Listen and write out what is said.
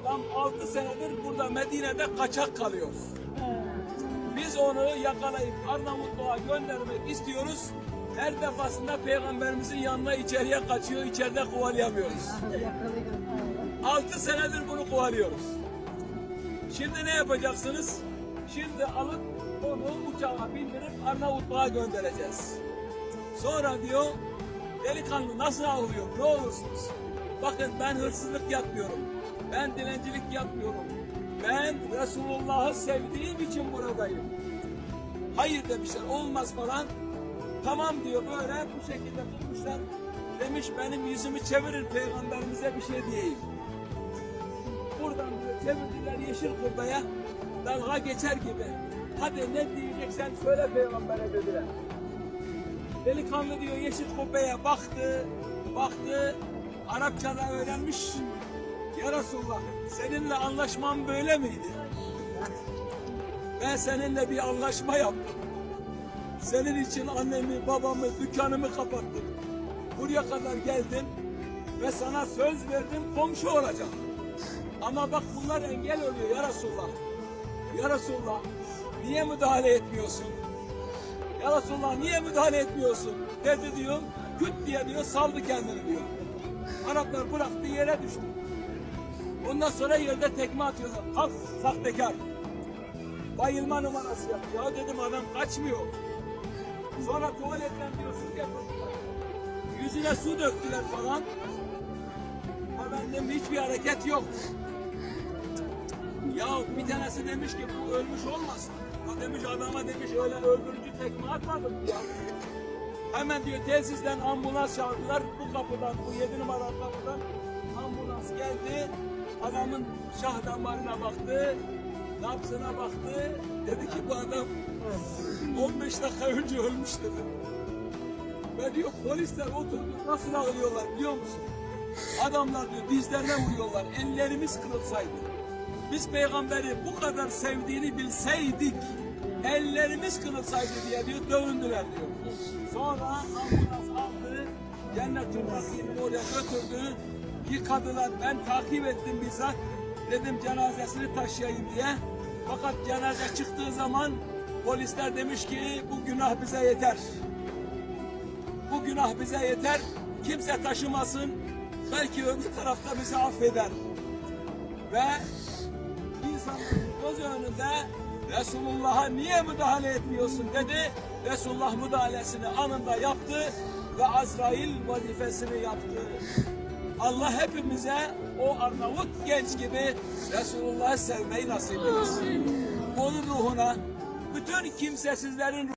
adam 6 senedir burada Medine'de kaçak kalıyor. Biz onu yakalayıp Arnavutluğa göndermek istiyoruz. Her defasında peygamberimizin yanına içeriye kaçıyor, içeride kovalayamıyoruz. 6 senedir bunu kovalıyoruz. Şimdi ne yapacaksınız? Şimdi alıp onu uçağa bindirip Arnavutluğa göndereceğiz. Sonra diyor delikanlı nasıl ağlıyor ne olursunuz. Bakın ben hırsızlık yapmıyorum. Ben dilencilik yapmıyorum. Ben Resulullah'ı sevdiğim için buradayım. Hayır demişler olmaz falan. Tamam diyor böyle bu şekilde tutmuşlar. Demiş benim yüzümü çevirin peygamberimize bir şey diyeyim. Buradan diyor çevirdiler yeşil kurbaya dalga geçer gibi. Hadi ne diyeceksen söyle peygambere dediler. Delikanlı diyor yeşil kubbeye baktı, baktı, Arapça da öğrenmiş. Ya Resulullah, seninle anlaşmam böyle miydi? Ben seninle bir anlaşma yaptım. Senin için annemi, babamı, dükkanımı kapattım. Buraya kadar geldim ve sana söz verdim komşu olacağım. Ama bak bunlar engel oluyor ya Resulullah. Ya Resulullah, niye müdahale etmiyorsun? Ya Resulullah niye müdahale etmiyorsun? Dedi diyor. Küt diye diyor saldı kendini diyor. Araplar bıraktı yere düştü. Ondan sonra yerde tekme atıyorlar. Kalk sahtekar. Bayılma numarası yap. Ya dedim adam kaçmıyor. Sonra tuvaletten diyor su getirdiler. Yüzüne su döktüler falan. Bende hiçbir hareket yok. Ya bir tanesi demiş ki bu ölmüş olmasın. Ya demiş adama demiş öyle öldürücü tekme atmadım ya. Hemen diyor tesisten ambulans çağırdılar. Bu kapıdan, bu yedi numaralı kapıdan ambulans geldi. Adamın şah damarına baktı. Nabzına baktı. Dedi ki bu adam 15 dakika önce ölmüş dedi. Ve diyor polisler oturdu nasıl ağlıyorlar biliyor musun? Adamlar diyor dizlerine vuruyorlar. Ellerimiz kırılsaydı. Biz peygamberi bu kadar sevdiğini bilseydik ellerimiz kırılsaydı diye diyor dövündüler diyor. Sonra ambulans aldı cennet-ül Bakî'nin oraya götürdü. Yıkadılar. Ben takip ettim bizzat. Dedim cenazesini taşıyayım diye. Fakat cenaze çıktığı zaman polisler demiş ki bu günah bize yeter. Bu günah bize yeter. Kimse taşımasın. Belki öbür tarafta bizi affeder. Ve insanların göz önünde Resulullah'a niye müdahale etmiyorsun dedi. Resulullah müdahalesini anında yaptı ve Azrail vazifesini yaptı. Allah hepimize o Arnavut genç gibi Resulullah'ı sevmeyi nasip etsin. Onun ruhuna bütün kimsesizlerin